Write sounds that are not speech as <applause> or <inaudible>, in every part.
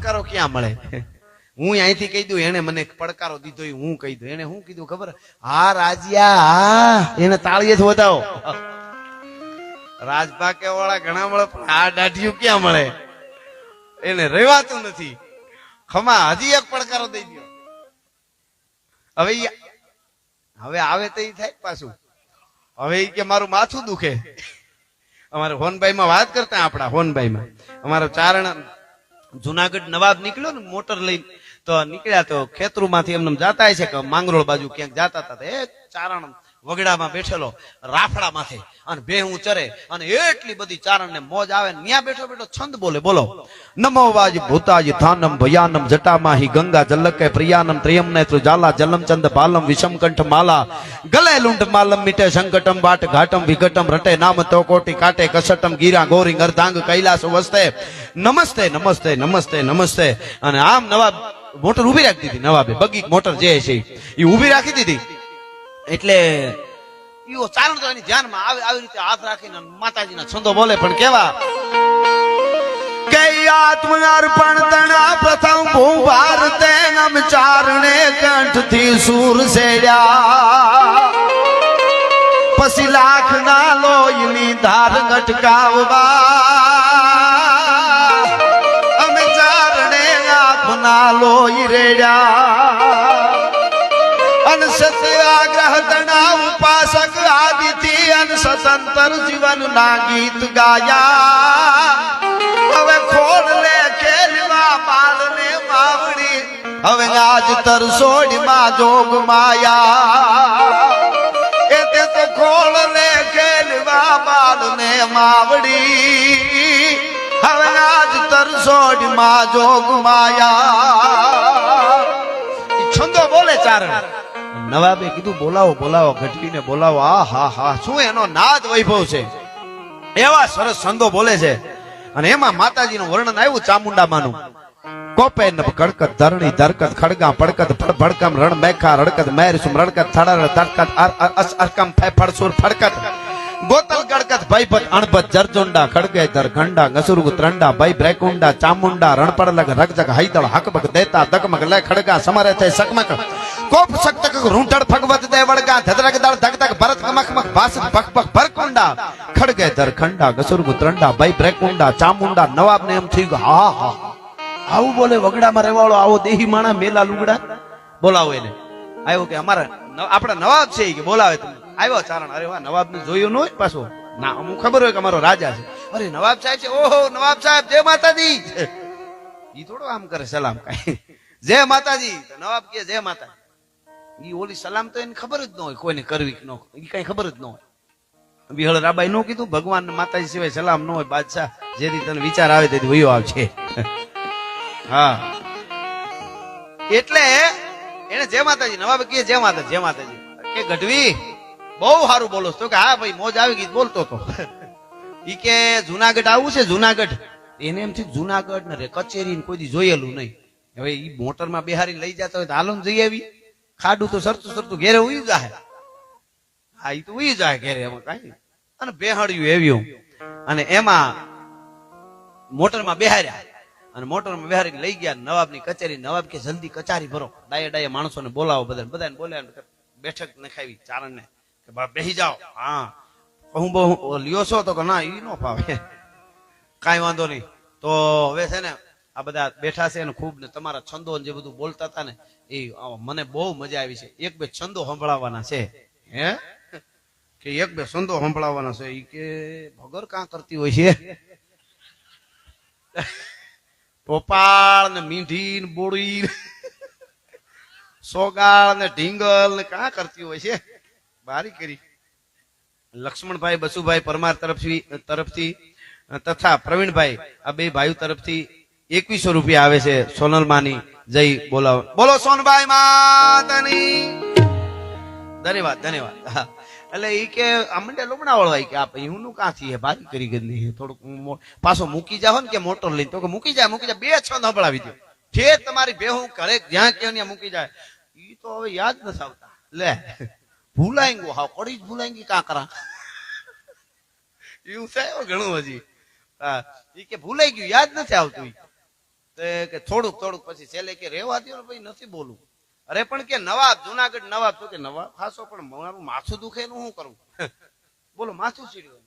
પડકારો ક્યાં મળે? હું અહીંથી કહી દઉં એને મને પડકારો દીધો હું કહી દઉં. એને શું કીધું, ખબર? હા, રાજિયા, હા, એને તાળીએ જ વધાવો. રાજભાકે વાળા ઘણા મળે, પણ આ દાઢિયું ક્યાં મળે? એને રહેવાતું નથી. ખમા, હજી એક પડકારો દઈ દો હવે હવે આવે તો થાય પાછું. હવે કે મારું માથું દુખે. અમારે હોનભાઈ માં વાત કરતા આપણા હોનભાઈ માં અમારો ચારણ જુનાગઢ નવાબ નીકળ્યો ને, મોટર લઈને, તો નીકળ્યા તો ખેતરું માંથી એમને જતા છે કે માંગરોળ બાજુ ક્યાંક જતા હતા એ ચારણ વગડામાં બેઠેલો રાફડા માથે અને બે હું ચરે અને એટલી બધી ચારણ ને મોજ આવે ત્યાં બેઠો બેઠો છંદ બોલે, બોલો. નમો વાજ ભૂતાજ થાનમ ભયાનમ જટામાહી ગંગા જલકે પ્રિયાનમ ત્રિયમ ને ત્રુજાલા જલમચંદ બાલમ વિષમકંઠ માલા. ગલે લુંડ માલમ મીટે સંકટમ વાટ ઘાટમ વિઘટમ રટે નામ તો કોટી કાટે કસટમ ગીરા ગોરી અર્ધાંગ કૈલાસ વસ્તે. નમસ્તે નમસ્તે નમસ્તે નમસ્તે. અને આમ નવાબ મોટર ઊભી રાખી દીધી નવાબે. બગી મોટર જે છે એ ઊભી રાખી દીધી. એટલે ઈઓ ચારણ તો એની ધ્યાનમાં આવે આવી રીતે હાથ રાખીને માતાજીના છંદો બોલે પણ કેવા? કે આત્મઅર્પણ તણા પ્રથમ ભૂભાર તે નમ ચારણે કંઠથી સૂર સેડ્યા. પછી લાખ ના લોહીની ધાર ગટકાવવા અમે ચારણે આપના લોહી રેડ્યા. અન સતંતર જીવન ના ગીત ગાયા. હવે ખોડ લે ખેલવા પાલ ને માવડી હવે આજ તરસોડી માં જોગ માયા. એ તે તો ખોડ લે ખેલવા પાલ ને માવડી હવે આજ તરસોડી માં જોગ માયા. છંદો બોલે ચારણ. નવાબે કીધું, બોલાવો બોલાવો, ઘટકીને બોલાવો. આ, હા હા. શું એનો નાદ વૈભવ છે? એવા સરસ છંદો બોલે છે. અને એમાં માતાજીનું વર્ણન આવ્યું ચામુંડામાંનું. કોપે કડકત, ધરણી, ધરકત ખડગા પડકત ભડકમ રણ મેખા રડકત મેર સુમ રડકત થડર તડકત અરકમ, ફે ફળસુર ફડકત. ગોતલ ગડકત ભયભત અણપત જરજોંડા ખડગે ધર ખંડા ગસુરુગ, ત્રંડા ભય બ્રેકુંડા ચામુંડા, રણપડલગ, રગજગ હૈદળ હકબક દેતા દકમક લે, ખડગા, સમરે તે સકમક કોપ સક્તક રૂંટડ ભગવત દે ધદરગ, દળ, ધગ ધગ, ભરત કમક મક ભાસ ભક ભક ભરકુંડા ખડગે ધર ખંડા, ગસુરુગ, ત્રંડા ભય બ્રેકુંડા ચામુંડા, નવાબ ને એમ થઈ ગયો હા હા. આવું બોલે વગડામાં રહેવાળો આવો દેહી માણા મેલા લુગડા? બોલાવો એને. આવ્યો કે અમારા આપણા નવાબ છે કે બોલાવે તમે આવ્યો ચારણ. અરે વાહ નવાબ ને જોયું ન હોય પાછો? ના, અમુક ખબર હોય કે અમારો રાજા છે. અરે, નવાબ સાહેબ છે? ઓહો, નવાબ સાહેબ, જય માતાજી. ઈ થોડો આમ કરે સલામ કઈ. જય માતાજી. નવાબ કે જય માતા ઈ ઓલી સલામ તો એને ખબર જ ન હોય, કોઈને કરવી કે ન ઈ કઈ ખબર જ ન હોય. વિહળ રાબાઈ નો કીધું, ભગવાન માતાજી સિવાય સલામ ન હોય, બાદશાહ જેથી તને વિચાર આવે તેથી વયો આવશે હા. એટલે એને જય માતાજી નવાબ કે જય માતા જય માતાજી. કે ગઢવી, બહુ સારું બોલો તો કે હા ભાઈ, મોજ આવી ગઈ, બોલતો તો. ઈ કે જુનાગઢ આવું છે, જુનાગઢ. એને એમ થયું, જુનાગઢ ને કચેરી ને કોઈ જોયેલું નહીં. હવે ઈ મોટરમાં બેહારી લઈ જતા હોય તો હાલો જઈ આવી. ખાડું તો સરતું સરતું ઘેરે ઉઈ જાય. હા, ઈ તો ઉઈ જાય ઘેરે એમાં કઈ. અને બેહાડ્યું એવ્યું અને એમાં મોટરમાં બેહાર્યા. અને મોટરમાં બેહારીને લઈ ગયા નવાબની કચેરી, નવાબ કે જલ્દી કચારી ભરો. ડાયે ડાયે માણસોને બોલાવો બધા બધાને બોલાવ્યા બેઠક નખાવી ચારણને કે બા બેહી જાઓ. હા. હું બહુ લ્યો છો તો કે ના એ નો ફાવે. કાંઈ વાંધો નહીં. તો હવે છે ને આ બધા બેઠા છે અને ખૂબ ને તમારા છંદો જે બધું બોલતા હતા ને, એ મને બહુ મજા આવી છે. એક બે છંદો સંભળાવવાના છે. હે? કે એક બે છંદો સંભળાવવાના છે. એ કે ભગર કાં કરતી હોય છે? પોપાળ ને મીંઢી ને બોળી સોગાળ ને ઢીંગલ ને કાં કરતી હોય છે? બારી કરી. લક્ષ્મણભાઈ, બસુભાઈ પરમાર તરફથી તરફથી, તથા પ્રવીણભાઈ, આ બે ભાઈઓ તરફથી એકવીસો રૂપિયા આવે છે સોનલ માની. જય બોલાવો. બોલો સોનભાઈ માતાની. ધન્યવાદ ધન્યવાદ. એટલે એ કે આ મંડે લોમણા વળવાય કે આ હું નું કાંથી હે બારી કરી ગઈ થોડુંક હું પાછો મૂકી જાવ ને કે મોટર લઈને. તો કે મૂકી જાય મૂકી જાય બે છ સંભળાવી દો જે તમારી બેહું કરે જ્યાં કે ત્યાં મૂકી જાય. એ તો હવે યાદ નથી આવતા. લે ભૂલાઈ હાવ. કડી જ ભૂલાઈ કાં કરા? એવું થાય ઘણું હજી. હા. ઈ કે ભૂલાઈ ગયું, યાદ નથી આવતું કે થોડુંક થોડુંક પછી છેલ્લે કે રેવા દો ને ભાઈ, નથી બોલું અરે, પણ કે નવાબ, જુનાગઢ નવાબ. તો કે નવાબ ખાસો પણ મારું માથું દુખે એનું શું કરું? બોલો, માથું ચીડ્યું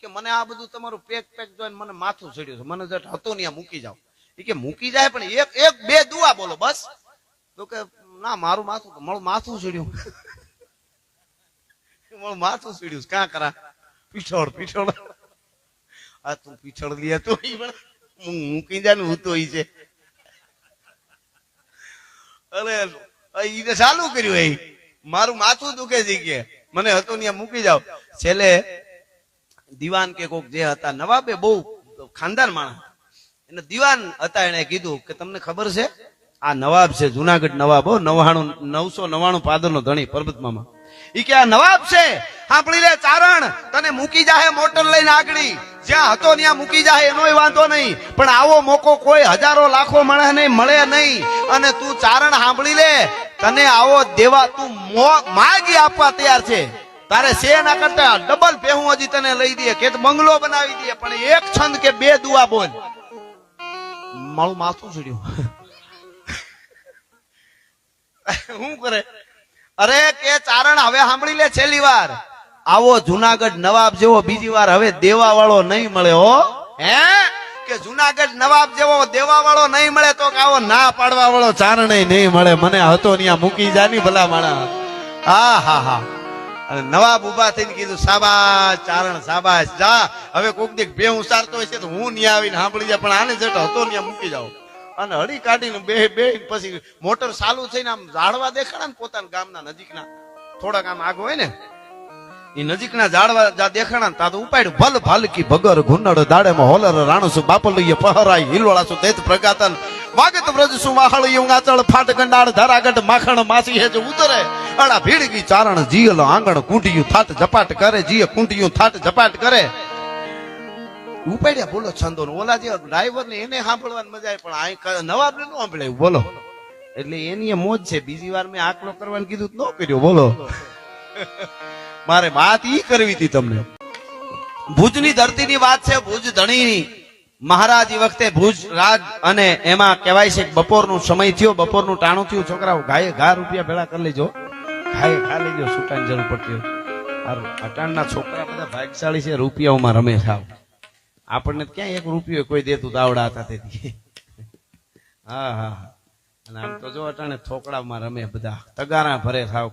કે મને આ બધું તમારું પેક પેક જોઈને મને માથું ચીડ્યું છે. મને જટ હતો ને મૂકી જાવ એ કે મૂકી જાય, પણ એક એક, બે દુઆ બોલો, બસ. તો કે, ના, મારું માથું મારું માથું સીડ્યું મારું માથું સીડ્યું છે. કાં કરા? પીછોડ પીછોડ આ તું પીછોડ લે તો મૂકી જાય ને, હું તો છે. અરે ઈને ચાલુ કર્યું એ. મારું માથું દુખે છે કે. મને હતું ત્યાં મૂકી જાવ છેલ્લે દિવાન કે કોક જે હતા, નવાબે બહુ ખાનદાન માણસ એને દિવાન હતા એને કીધું કે, તમને ખબર છે? આ નવાબ છે, જુનાગઢ નવાબ હો નવાણું નવસો નવાણું પાદરનો ધણી પર્વતમામાં ઈ કે, આ નવાબ છે? સાંભળી લે ચારણ, તને મૂકી જાહે મોટર લઈને આગળી. જ્યાં હતો ત્યાં મૂકી જાહે, એનોય વાંધો નહીં. પણ આવો મોકો કોઈ હજારો લાખો માણસ ને મળે નહીં. અને તું ચારણ સાંભળી લે તને આવો દેવા તું માગી આપવા તૈયાર છે. તારે છે ના કરતા ડબલ ભેહું હજી તને લઈ દે કે બંગલો બનાવી દે પણ એક છંદ કે બે દુઆ બોલ. મારું માથું ચડ્યું. શું કરે? અરે, કે ચારણ હવે સાંભળી લે છેલ્લી વાર. આવો જુનાગઢ નવાબ જેવો બીજી વાર હવે દેવા વાળો નહીં મળે હો. હે? કે જુનાગઢ નવાબ જેવો દેવા વાળો નહીં મળે તો આવો ના પાડવા વાળો ચારણ નહીં મળે. મને હતો ત્યાં મૂકી જાની ભલા માણા હા હા હા. અને નવાબ ઊભા થઈને કીધું, સાબાશ, ચારણ, સાબાશ, જા. હવે કોક દીક બે ઉસારતો છે તો હું ત્યાં આવીને સાંભળી જાય પણ આને જટ હતો ત્યાં મૂકી જાઓ અને હળી કાઢીને બે બે પછી મોટર ચાલુ થઈને આમ ઝાડવા દેખાડા ને પોતાના ગામના નજીકના. થોડાક આમ આગ હોય ને એ નજીકના ઝાડવા જા દેખાણા તા તો ઉપાડ્યું. ભલ ભાલકી ભગર ગુન્નડ દાડેમાં હોલર રાણસુ બાપલઈએ પહરાય, હિલવાળા સુ દેત પ્રગાતન. વાગત વ્રજ સુ વાહળ યું આચળ ફાટ ગંડાળ, ધરાગઢ માખણ માસી હેજ ઉતરે. અડા ભીડગી ચારણ જીયલ આંગણ કુંટિયું થાટ ઝપાટ કરે, જીય કુંટિયું થાટ ઝપાટ કરે. ઉપાડ્યા બોલો છંદો ઓલા જે ડ્રાઈવર ને એને સાંભળવાની મજા આવે, પણ આ નવાબ ને નો સાંભળે બોલો. એટલે એની મોજ છે. બીજી વાર મેં આકલો કરવાનું કીધું ન કર્યો. બોલો. મારે વાત ઈ કરવી હતી તમને. ભુજની ધરતીની વાત છે, ભુજ ધણીની. મહારાજ ઈ વખતે ભુજ રાજ અને એમાં કહેવાય છે, બપોરનું સમય થયો, બપોરનું ટાણું થયું. છોકરાઓ, ગાયે ઘા રૂપિયા ભેળા કરી લેજો. ગાયે ખા લેજો સુટાની જરૂર પડતી અટાણના છોકરા બધા ભાગશાળી છે, રૂપિયાઓમાં રમે છે. આપણને ક્યાં એક રૂપિયો કોઈ દેતું દાવડા હતા તેથી. હા હા. અને આમ તો જો અટાણે થોકડામાં રમે બધા. તગારા ભરે થાવ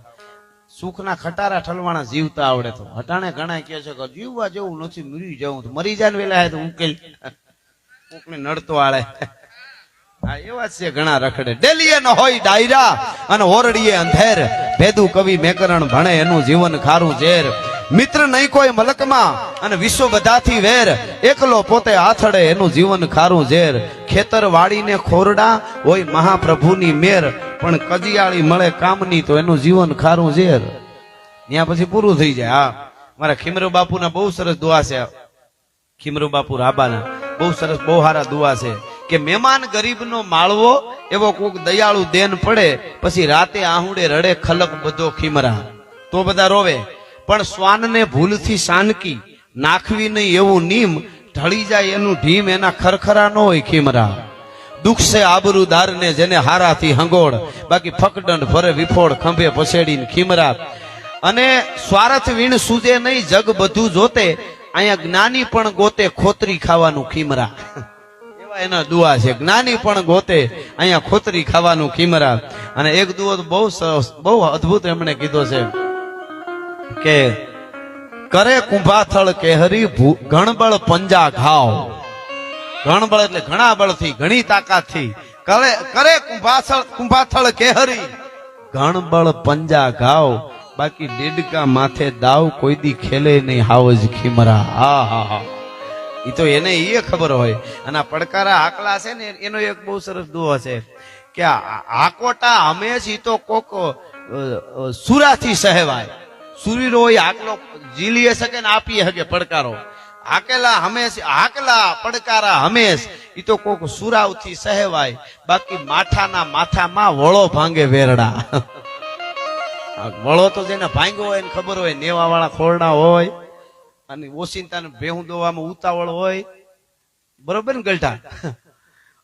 સુખના ખટારા ઠલવાણા જીવતા આવડે તો. હટાણે ઘણા કહે છે કે જીવવા જેવું નથી, મરી જવું મરી જાય વેલા હે તો ઉકેલ કોકને નડતો આળે. હા, એવા છે ઘણા રખડે. ડેલીએ ન હોય ડાયરા અને ઓરડીએ અંધેર. ભેદુ કવિ મેકરણ ભણે એનું જીવન ખારું ઝેર. મિત્ર નહીં કોઈ મલકમાં અને વિશ્વ બધાથી વેર. એકલો પોતે આથડે એનું જીવન ખારું ઝેર. ખેતર વાળીને ખોરડા હોય મહાપ્રભુની મેર. પણ કજિયાળી મળે કામની તો એનું જીવન ખારું ઝેર. ત્યાં પછી પૂરું થઈ જાય. હા, મારા ખીમરો બાપુના બહુ સરસ દુઆ છે. ખીમરો બાપુ રાબાના બહુ સરસ બહુ સારા દુઆ છે કે મહેમાન ગરીબનો માળવો એવો કોક દયાળુ દેન પડે, પછી રાતે આહુડે રડે ખલક બધો ખીમરા. તો બધા રોવે. પણ શ્વાનને ભૂલથી શાનકી નાખવી નહીં એવું નીમ, ઢળી જાય એનું ઢીમ એના ખરખરા ન હોય ખીમરા. દુઃખ છે આબરૂદાર ને જેને હારાથી હંગોળ, બાકી ફકડંડ ભરે વિફોડ ખંભે પછેડીને ખીમરા અને સ્વાર્થ વીણ સૂજે નહીં, જગ બધું જોતે, અહીંયા જ્ઞાની પણ ગોતે ખોતરી ખાવાનું ખીમરા. એવા એના દુઆ છે. જ્ઞાની પણ ગોતે અહીંયા ખોતરી ખાવાનું ખીમરા. અને એક દુઓ બહુ સરસ બહુ અદ્ભુત એમણે કીધો છે કે, કરે કુંભાથળ કેહરી ગણબળ પંજા ઘાવ. ગણબળ એટલે ઘણા બળથી, ઘણી તાકાતથી. કરે કરે કુંભાથળ કુંભાથળ કેહરી. ગણબળ પંજા ઘાવ, બાકી ડેડકા માથે દાવ કોઈ દી ખેલે નહીં હાવજ ખીમરા. હા હા હા. એ તો એને એ ખબર હોય. અને આ પડકારા આકલા છે ને, એનો એક બહુ સરસ દુઓ છે કે આકોટા હંમેશ ઈ તો કોક સુરાથી સહેવાય. સુરીરો હોય આકલો ઝીલી શકે ને આપી શકે પડકારો. હાકેલા હંમેશ, હાકલા પડકારા હંમેશ. એ તો કોક સુરાવથી સહેવાય. બાકી માથાના માથામાં વળો ભાંગે વેરડા. વળો તો જેને ભાંગ્યો હોય ને ખબર હોય નેવા વાળા ખોરડા હોય, અને ઓસિંતાને ભેહું દોવામાં ઉતાવળ હોય. બરોબર ને ગલટા?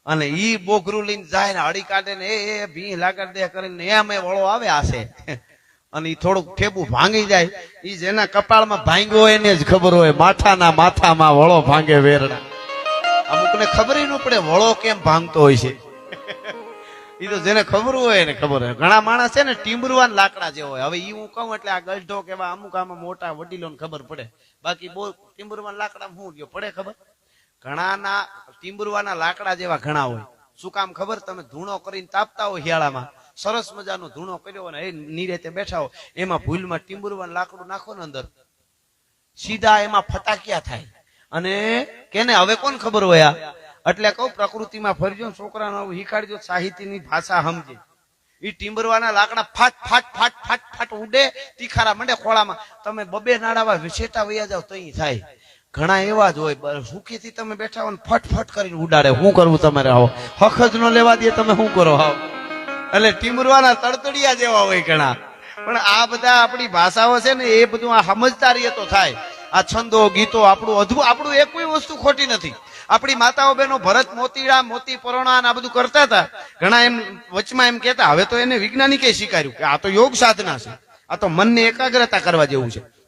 અને ઈ બોઘરું લઈને જાય ને હળી કાઢે ને, એ એ ભી લાગડ દે કરીને એમ વળો આવે આશે. અને એ થોડુંક ઠેબુ ભાંગી જાય એ જેના કપાળમાં ભાંગ્યો હોય એને જ ખબર હોય, માથાના માથામાં વળો ભાંગે વેરણા અમુકને ખબર ન પડે વળો કેમ ભાંગતો હોય છે. એ તો જેને ખબર હોય એને ખબર હોય. ઘણા માણસ છે ને ટીમરવાન લાકડા જેવો હોય. હવે એ હું કહું એટલે આ ગલઢો કેવા અમુક આમાં મોટા વડીલોને ખબર પડે. બાકી બહુ ટીમરવાન લાકડા શું ગયો, પડે ખબર? ઘણાના ટીમરવાના લાકડા જેવા ઘણા હોય. શું કામ ખબર? તમે ધૂણો કરીને તાપતા હોય શિયાળામાં. સરસ મજાનો ધૂણો કર્યો અને એ નીરેતે બેઠા હો. એમાં ભૂલમાં ટીમરવાન લાકડું નાખો ને અંદર. સીધા એમાં ફટાકિયા થાય. અને કેને, હવે કોણ ખબર હોય એટલે કહું, પ્રકૃતિમાં ફરજો ને હિકાડજો સાહિત્યની ભાષા સમજે. એ ટીમ્બરવાના લાકડા ફાટ ફાટ ફાટ ફાટ ફાટ ઉડે, તીખારા મંડે ખોળામાં. તમે બબે નાડાવા વિશેતા વૈયા જાવ તો અહીં થાય. ઘણા એવા જ હોય સુખીથી તમે બેઠા હો ને ફટ ફટ કરીને ઉડાડે. શું કરવું તમારે આવો? હખજ ન લેવા દે તમે શું કરો? આવો એટલે ટીમરવાના તડતડિયા જેવા હોય ઘણા. પણ આ બધા આપણી ભાષાઓ છે ને, એ બધું આ સમજતા રહીએ તો થાય. આ છંદો, ગીતો, આપણું અધુ, આપણું એક કોઈ વસ્તુ ખોટી નથી. આપણી માતાઓ બહેનો ભરત, મોતીડા, મોતી, પરોણા આ બધું કરતા હતા. ઘણા એમ વચમાં એમ કહેતા, હવે તો એને વૈજ્ઞાનિકે સ્વીકાર્યું કે આ તો યોગ સાધના છે. આ તો મનને એકાગ્રતા કરવા જેવું છે.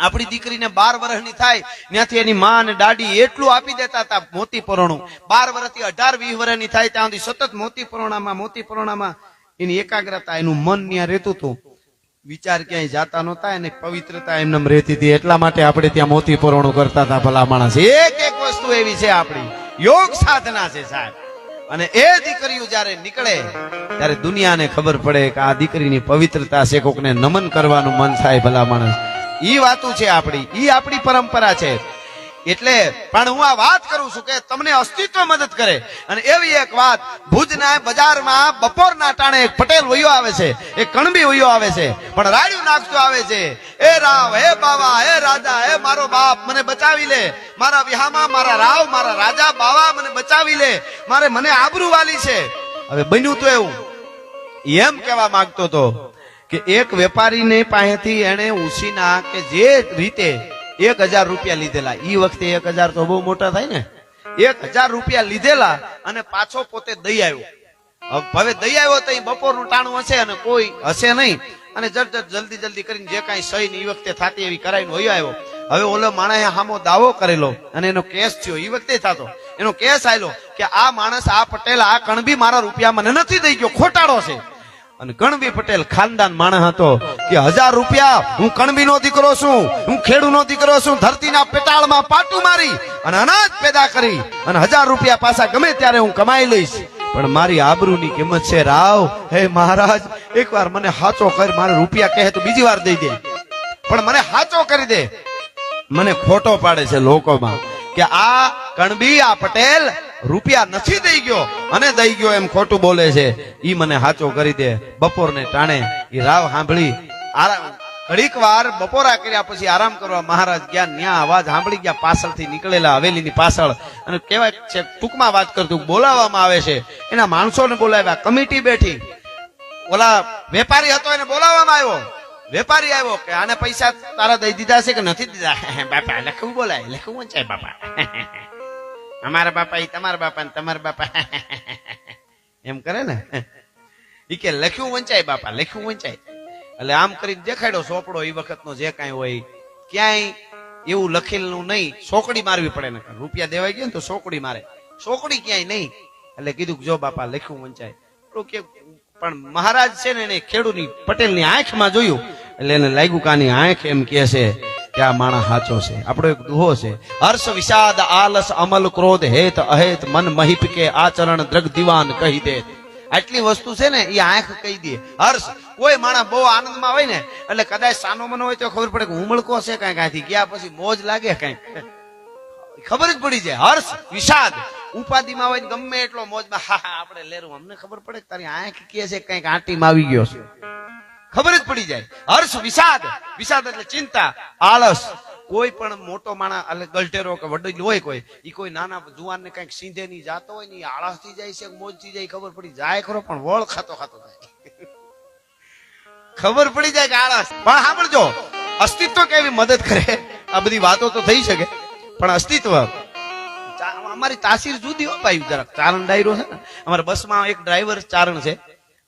આપણી દીકરીને બાર વર્ષની થાય, ત્યાંથી એની માં અને દાડી એટલું આપી દેતા હતા મોતી પરોણું. બાર વર્ષથી અઢાર, વીસ વર્ષની થાય ત્યાં સુધી સતત મોતી પરોણામાં મોતી પરોણામાં એની એકાગ્રતા, એનું મન ત્યાં રહેતું હતું. વિચાર ક્યાંય જાતા નહોતા અને પવિત્રતા એમને રહેતી હતી. એટલા માટે આપણે ત્યાં મોતી પરોણું કરતા હતા ભલા માણસ. એક એક વસ્તુ એવી છે આપણી. યોગ સાધના છે સાહેબ. અને એ દીકરીઓ જયારે નીકળે, ત્યારે દુનિયાને ખબર પડે કે આ દીકરીની પવિત્રતા છે કોકને નમન કરવાનું મન થાય ભલા માણસ. ઈ વાતું છે આપણી, ઈ આપણી પરંપરા છે. એટલે, પણ હું આ વાત કરું છું કે તમને અસ્તિત્વ મદદ કરે. અને એવી એક વાત, ભુજના બજારમાં બપોરના ટાણે એક પટેલ વયો આવે છે, એક કણબી વયો આવે છે, પણ રાડ્યું નાખતો આવે છે. એ રાવ હે બાવા હે રાજા હે મારો બાપ, મને બચાવી લે. મારા વિહામાં, મારા રાવ, મારા રાજા, બાવા, મને બચાવી લે. મારે મને આબરૂ વાલી છે. હવે બન્યું તો એવું. એમ કહેવા માંગતો હતો કે એક વેપારીને પાસેથી એને ઉછીના કે જે રીતે એક હજાર રૂપિયા લીધેલા એ વખતે એક હજાર તો બહુ મોટા થાય ને? એક હજાર રૂપિયા લીધેલા અને પાછો પોતે દઈ આવ્યો. હવે દઈ આવ્યો તો બપોરનું ટાણું હશે અને કોઈ હશે નહીં. અને જટ જલ્દી જલ્દી કરીને જે કાંઈ સહી ને ઈ વખતે થતી એવી કરાઈને હોય આવ્યો. હવે ઓલો માણસે સામો દાવો કરેલો અને એનો કેસ થયો. એ વખતે થતો. એનો કેસ આવેલો કે આ માણસ આ પટેલ, આ કણબી મારા રૂપિયા મને નથી દઈ ગયો. ખોટાડો છે. અને કણબી પટેલ ખાનદાન માણસ હતો કે હજાર રૂપિયા હું કણબી નો દીકરો છું, હું ખેડૂ નો દીકરો છું, ધરતીના પેટાળમાં પાટું મારી અને અનાજ પેદા કરી અને હજાર રૂપિયા પાછા ગમે ત્યારે હું કમાઈ લઈશ. પણ મારી આબરૂની કિંમત છે રાવ. હે મહારાજ, એકવાર મને હાચો કર, મારે રૂપિયા કહે તો બીજી વાર દઈ દે. પણ મને હાચો કરી દે. મને ખોટો પાડે છે લોકોમાં કે આ કણબી, આ પટેલ રૂપિયા નથી દઈ ગયો અને દઈ ગયો એમ ખોટું બોલે છે. ઈ મને હાચો કરી દે. બપોરને ટાણે ઈ રાવ સાંભળી આરામ ઘડીક વાર બપોરા કર્યા પછી આરામ કરવા મહારાજ ગયા, ન્યા અવાજ સાંભળી ગયા, પાછળથી નીકળેલા હવેલીની પાછળ. અને કહેવાય છે, ટૂંકમાં વાત કરતું બોલાવવામાં આવે છે. એના માણસોને બોલાવ્યા, કમિટી બેઠી. ઓલા વેપારી હતો એને બોલાવવામાં આવ્યો. વેપારી આવ્યો કે, આને પૈસા તારા દઈ દીધા છે કે નથી દીધા? <laughs> બાપા, લખવું બોલાય, લખવું છે બાપા. <laughs> અમારા બાપા એ તમારા બાપા ને તમારા બાપા. એમ કરે ને? એ કે લખ્યું વંચાય બાપા, લખ્યું વંચાય. એટલે આમ કરીને દેખાડ્યો સોપડો એ વખતનો જે કાંઈ હોય ક્યાંય એવું લખેલું નહીં, સોકડી મારવી પડે ને રૂપિયા દેવાઈ ગયા ને તો સોકડી મારે. સોકડી ક્યાંય નહીં. એટલે કીધું જો બાપા લખ્યું વંચાય. કે પણ મહારાજ છે ને એને ખેડૂની પટેલની આંખમાં જોયું. એટલે એને લાગ્યું કાની આંખ એમ કે છે કે આ સાચો છે. આપણો એક દુહો છે. હર્ષ, વિષાદ, આલસ, અમલ, ક્રોધ, હેત, અહેત, મન, મહિપ કે આચરણ, દ્રગ, દિવાન કહી દે. આટલી વસ્તુ છે ને, એ આંખ કહી દે. હર્ષ, કોઈ માણસ બહુ આનંદમાં હોય ને, એટલે કદાચ સાનો મનો હોય તો ખબર પડે કે હુમળકો છે કઈ આથી. ગયા પછી મોજ લાગે કઈ ખબર જ પડી જાય. હર્ષ, વિષાદ. ઉપાધિમાં હોય ગમે એટલો મોજમાં, હા હા, આપણે લેરું. અમને ખબર પડે તારી આંખ કે છે કંઈક આંટીમાં આવી ગયો છે. ખબર જ પડી જાય. હર્ષ, વિષાદ. વિષાદ એટલે ચિંતા, આળસ. કોઈ પણ મોટો માણસ, એટલે ગલટેરો કે વડીલ હોય કોઈ, ઈ કોઈ નાના જુવાન ને કંઈક સીધે નહીં જાતો હોય ને આળસથી જાય છે, મોજથી જાય, ખબર પડી જાય ખરો, પણ વળ ખાતો ખાતો જાય ખબર પડી જાય કે આળસ. પણ સાંભળજો, અસ્તિત્વ કેવી મદદ કરે? આ બધી વાતો તો થઈ શકે, પણ અસ્તિત્વ અમારી તાસીર જુદી હો ભાઈ, જરાક ચારણ ડાયરો છે ને. અમારા બસમાં એક ડ્રાઈવર ચારણ છે.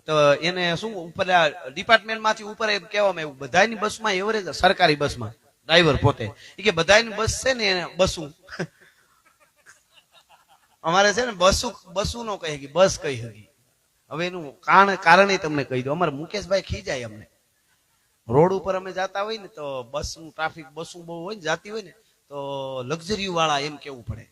તો એને શું ઉપર ડિપાર્ટમેન્ટમાંથી ઉપર એમ કહેવામાં એવું બધાની બસમાં એવરેજ સરકારી બસમાં ડ્રાઈવર પોતે. કે બધાની બસ છે ને એને બસું. <laughs> અમારે છે ને બસુ બસુ નો કહી હતી બસ કહી હતી હવે એનું કારણ કારણે તમને કહી દઉં. અમારે મુકેશભાઈ ખીજાય અમને. રોડ ઉપર અમે જતા હોય ને તો બસ ટ્રાફિક બસું બહુ હોય ને, જાતી હોય ને, તો લક્ઝરી વાળા એમ કેવું પડે?